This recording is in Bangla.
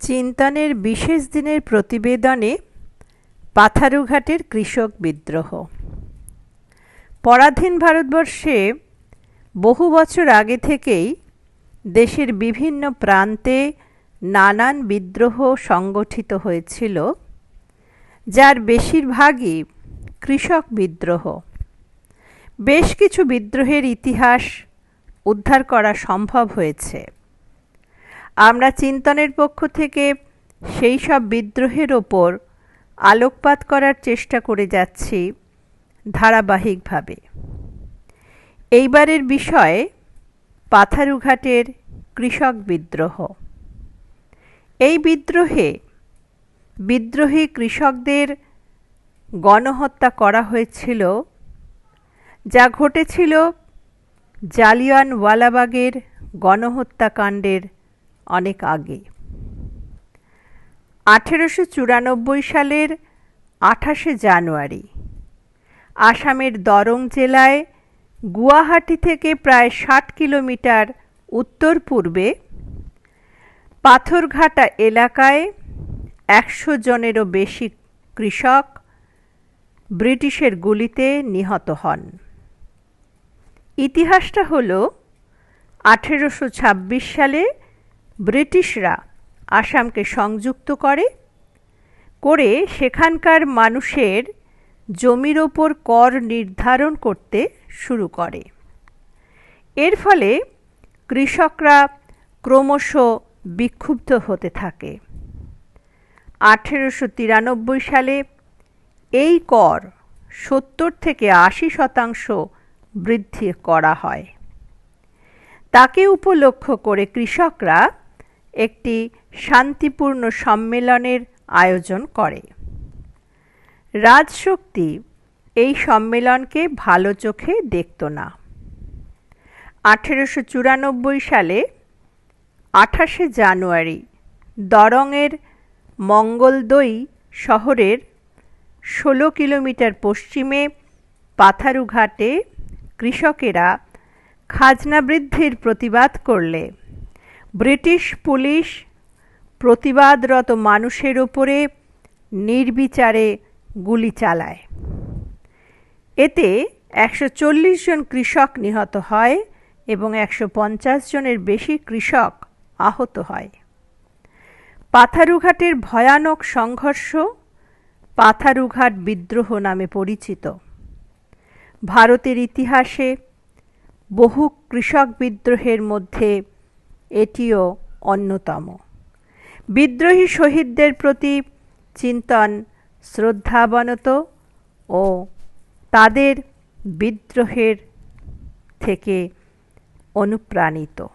চিন্তনের বিশেষ দিনের প্রতিবেদনে পাথারুঘাটের কৃষক বিদ্রোহ। পরাধীন ভারতবর্ষে বহু বছর আগে থেকেই দেশের বিভিন্ন প্রান্তে নানান বিদ্রোহ সংগঠিত হয়েছিল, যার বেশিরভাগই কৃষক বিদ্রোহ। বেশ কিছু বিদ্রোহের ইতিহাস উদ্ধার করা সম্ভব হয়েছে। আমরা চিন্তনের পক্ষ থেকে সেই সব বিদ্রোহের ওপর আলোকপাত করার চেষ্টা করে যাচ্ছি ধারাবাহিকভাবে। এইবারের বিষয় পাথারুঘাটের কৃষক বিদ্রোহ। এই বিদ্রোহে বিদ্রোহী কৃষকদের গণহত্যা করা হয়েছিল, যা ঘটেছিল জালিয়ানওয়ালাবাগের গণহত্যাকাণ্ডের অনেক আগে। আঠেরোশো চুরানব্বই সালের আঠাশে জানুয়ারি, আসামের দরং জেলায় গুয়াহাটি থেকে প্রায় ষাট কিলোমিটার উত্তর পূর্বে পাথরঘাটা এলাকায় একশো জনেরও বেশি কৃষক ব্রিটিশের গুলিতে নিহত হন। ইতিহাসটা হল আঠেরোশো ছাব্বিশ সালে ব্রিটিশরা আসামকে সংযুক্ত করে করে সেখানকার মানুষের জমির ওপর কর নির্ধারণ করতে শুরু করে। এর ফলে কৃষকরা ক্রমশ বিক্ষুব্ধ হতে থাকে। আঠেরোশো তিরানব্বই সালে এই কর সত্তর থেকে আশি শতাংশ বৃদ্ধি করা হয়। তাকে উপলক্ষ করে কৃষকরা একটি শান্তিপূর্ণ সম্মেলনের আয়োজন করে। রাজশক্তি এই সম্মেলনকে ভালো চোখে দেখত না। আঠেরোশো চুরানব্বই সালে আঠাশে জানুয়ারি দরংয়ের মঙ্গলদৈ শহরের ষোলো কিলোমিটার পশ্চিমে পাথারুঘাটে কৃষকেরা খাজনা বৃদ্ধির প্রতিবাদ করলে। ব্রিটিশ পুলিশ প্রতিবাদরত মানুষের ওপরে নির্বিচারে গুলি চালায়। এতে একশো চল্লিশ জন কৃষক নিহত হয় এবং একশো পঞ্চাশ জনের বেশি কৃষক আহত হয়। পাথারুঘাটের ভয়ানক সংঘর্ষ পাথারুঘাট বিদ্রোহ নামে পরিচিত। ভারতের ইতিহাসে বহু কৃষক বিদ্রোহের মধ্যে এটিও অন্যতম। বিদ্রোহী শহীদদের প্রতি চিন্তন শ্রদ্ধাবনত ও তাদের বিদ্রোহের থেকে অনুপ্রাণিত।